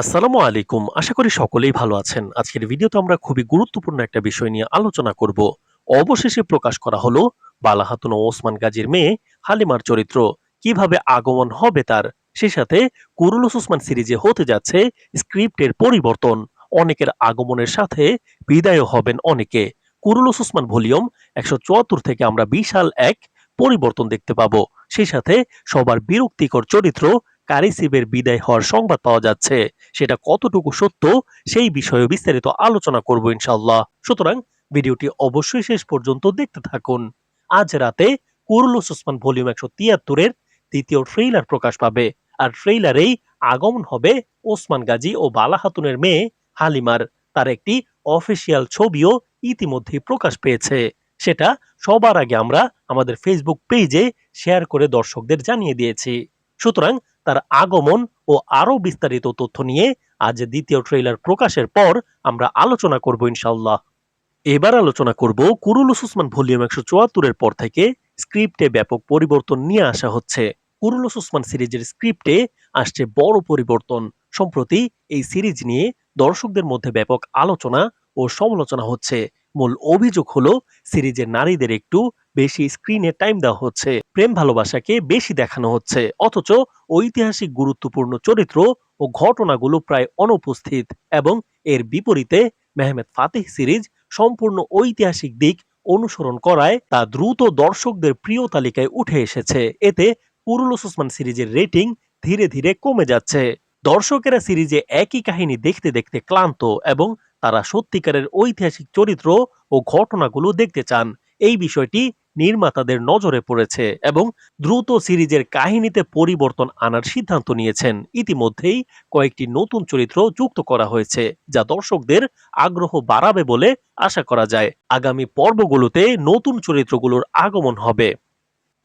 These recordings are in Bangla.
আসসালামু আলাইকুম। আশা করি সকলেই ভালো আছেন। আজকের ভিডিওতে আমরা খুবই গুরুত্বপূর্ণ একটা বিষয় নিয়ে আলোচনা করব। অবশেষে প্রকাশ করা হলো বালাহাতুন ওসমান গাজীর মেয়ে হালিমার চরিত্র। কীভাবে আগমন হবে তার সেই সাথে কুরুলুস ওসমান সিরিজে হতে যাচ্ছে স্ক্রিপ্টের পরিবর্তন। অনেকের আগমনের সাথে বিদায়ও হবেন অনেকে। কুরুলুস ওসমান ভলিউম একশো চুয়াত্তর থেকে আমরা বিশাল এক পরিবর্তন দেখতে পাবো। সেই সাথে সবার বিরক্তিকর চরিত্র কারিসিবের বিদায় হওয়ার সংবাদ পাওয়া যাচ্ছে। সেটা কতটুকু সত্য, সেই বিষয়ে বিস্তারিত আলোচনা করব ইনশাল্লাহ সুতরাং ভিডিওটি অবশ্যই শেষ পর্যন্ত দেখতে থাকুন। আজ রাতে কুরুলুস ওসমান ভলিউম একশো তিয়াত্তরের দ্বিতীয় ট্রেইলার প্রকাশ পাবে। আর ট্রেইলারেই আগমন হবে ওসমান গাজী ও বালা হাতুনের মেয়ে হালিমার। তার একটি অফিসিয়াল ছবিও ইতিমধ্যেই প্রকাশ পেয়েছে। সেটা সবার আগে আমরা আমাদের ফেসবুক পেজে শেয়ার করে দর্শকদের জানিয়ে দিয়েছি। সুতরাং তার আগমন ও আরও বিস্তারিত তথ্য নিয়ে আজ দ্বিতীয় ট্রেইলার প্রকাশের পর আমরা আলোচনা করব ইনশাল্লাহ এবার আলোচনা করব কুরুলুস উসমান ভলিউম একশো চুয়াত্তরের পর থেকে স্ক্রিপ্টে ব্যাপক পরিবর্তন নিয়ে আসা হচ্ছে। কুরুলুস উসমান সিরিজের স্ক্রিপ্টে আসছে বড় পরিবর্তন। সম্প্রতি এই সিরিজ নিয়ে দর্শকদের মধ্যে ব্যাপক আলোচনা ও সমালোচনা হচ্ছে। মূল অভিযোগ হলো সিরিজের নারীদের একটু বেশি স্ক্রিনে টাইম দেওয়া হচ্ছে। প্রেম ভালোবাসাকে বেশি দেখানো হচ্ছে। অথচ ঐতিহাসিক গুরুত্বপূর্ণ চরিত্র ও ঘটনাগুলো প্রায় অনুপস্থিত এবং এর বিপরীতে মেহমেদ ফাতেহ সিরিজ সম্পূর্ণ ঐতিহাসিক দিক অনুসরণ করায় তা দ্রুত দর্শকদের প্রিয় তালিকায় উঠে এসেছে। এতে কুরুলুস ওসমান সিরিজের রেটিং ধীরে ধীরে কমে যাচ্ছে। দর্শকেরা সিরিজে একই কাহিনী দেখতে দেখতে ক্লান্ত এবং তারা সত্যিকারের ঐতিহাসিক চরিত্র ও ঘটনাগুলো দেখতে চান। এই বিষয়টি নির্মাতাদের নজরে পড়েছে এবং দ্রুত সিরিজের কাহিনীতে পরিবর্তন আনার সিদ্ধান্ত নিয়েছেন। ইতিমধ্যেই কয়েকটি নতুন চরিত্র যুক্ত করা হয়েছে, যা দর্শকদের আগ্রহ বাড়াবে বলে আশা করা যায়। আগামী পর্বগুলোতে নতুন চরিত্রগুলোর আগমন হবে।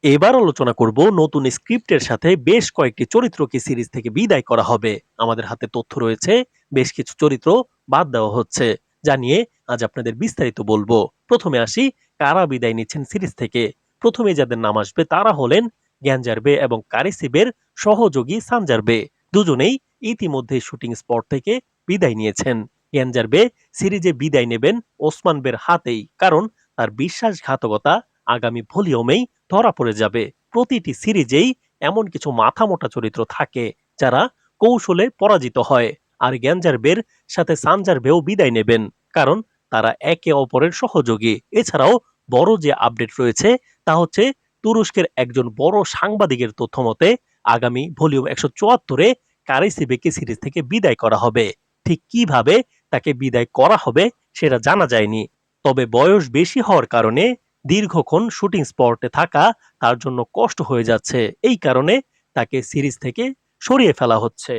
এবার আলোচনা করব নতুন স্ক্রিপ্টের সাথে বেশ কয়েকটি চরিত্রকে সিরিজ থেকে বিদায় করা হবে। আমাদের হাতে তথ্য রয়েছে, বেশ কিছু চরিত্র বাদ দেওয়া হচ্ছে। জানিয়ে আজ আপনাদের বিস্তারিত বলব। প্রথমে আসি, কারা বিদায় নিচ্ছেন সিরিজ থেকে? প্রথমে যাদের নাম আসবে তারা হলেন গ্যাঞ্জারবে এবং কারিসিবের সহযোগী সানজারবে দুজনেই ইতিমধ্যে শুটিং স্পট থেকে বিদায় নিয়েছেন। গ্যাঞ্জারবে সিরিজে বিদায় নেবেন ওসমান বের হাতেই, কারণ তার বিশ্বাসঘাতকতা আগামী ভলিউমেই ধরা পড়ে যাবে। প্রতিটি সিরিজেই এমন কিছু মাথামোটা চরিত্র থাকে, যারা কৌশলে পরাজিত হয়। আর গ্যাঞ্জারবের সাথে সানজারবেও বিদায় নেবেন, কারণ তারা একে অপরের সহযোগী। এছাড়াও বড় যে আপডেট রয়েছে, তা হচ্ছে তুরস্কের একজন বড় সাংবাদিকের তথ্য মতে, আগামী ভলিউম একশো চুয়াত্তরে কারিসিবেকে সিরিজ থেকে বিদায় করা হবে। ঠিক কীভাবে তাকে বিদায় করা হবে, সেটা জানা যায়নি। তবে বয়স বেশি হওয়ার কারণে দীর্ঘক্ষণ শুটিং স্পটে থাকা তার জন্য কষ্ট হয়ে যাচ্ছে। এই কারণে তাকে সিরিজ থেকে সরিয়ে ফেলা হচ্ছে।